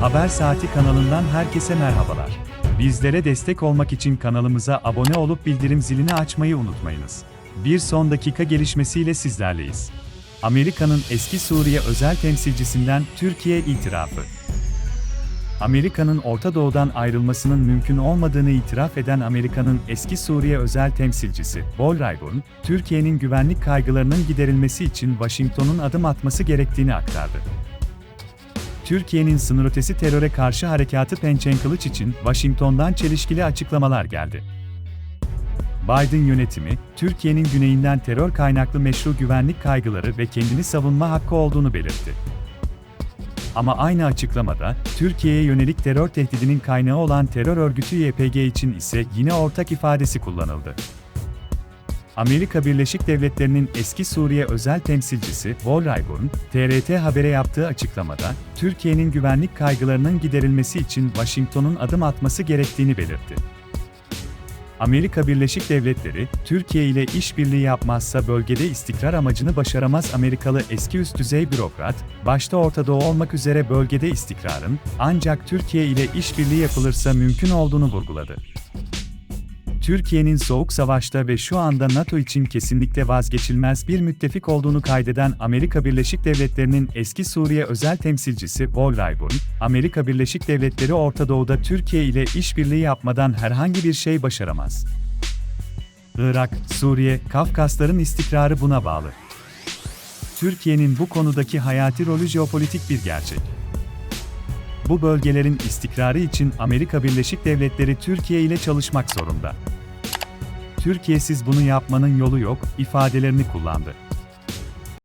Haber Saati kanalından herkese merhabalar. Bizlere destek olmak için kanalımıza abone olup bildirim zilini açmayı unutmayınız. Bir son dakika gelişmesiyle sizlerleyiz. Amerika'nın eski Suriye özel temsilcisinden Türkiye itirafı. Amerika'nın Orta Doğu'dan ayrılmasının mümkün olmadığını itiraf eden Amerika'nın eski Suriye özel temsilcisi, Paul Rayburn, Türkiye'nin güvenlik kaygılarının giderilmesi için Washington'un adım atması gerektiğini aktardı. Türkiye'nin sınır ötesi teröre karşı harekatı pençen kılıç için Washington'dan çelişkili açıklamalar geldi. Biden yönetimi, Türkiye'nin güneyinden terör kaynaklı meşru güvenlik kaygıları ve kendini savunma hakkı olduğunu belirtti. Ama aynı açıklamada, Türkiye'ye yönelik terör tehdidinin kaynağı olan terör örgütü YPG için ise yine ortak ifadesi kullanıldı. Amerika Birleşik Devletleri'nin eski Suriye özel temsilcisi Paul Rayburn, TRT Haber'e yaptığı açıklamada, Türkiye'nin güvenlik kaygılarının giderilmesi için Washington'un adım atması gerektiğini belirtti. Amerika Birleşik Devletleri, Türkiye ile işbirliği yapmazsa bölgede istikrar amacını başaramaz Amerikalı eski üst düzey bürokrat, başta Orta Doğu olmak üzere bölgede istikrarın, ancak Türkiye ile işbirliği yapılırsa mümkün olduğunu vurguladı. Türkiye'nin soğuk savaşta ve şu anda NATO için kesinlikle vazgeçilmez bir müttefik olduğunu kaydeden Amerika Birleşik Devletleri'nin eski Suriye özel temsilcisi Paul Rayburn, Amerika Birleşik Devletleri Orta Doğu'da Türkiye ile işbirliği yapmadan herhangi bir şey başaramaz. Irak, Suriye, Kafkasların istikrarı buna bağlı. Türkiye'nin bu konudaki hayati rolü jeopolitik bir gerçek. Bu bölgelerin istikrarı için Amerika Birleşik Devletleri Türkiye ile çalışmak zorunda. Türkiye'siz bunu yapmanın yolu yok ifadelerini kullandı.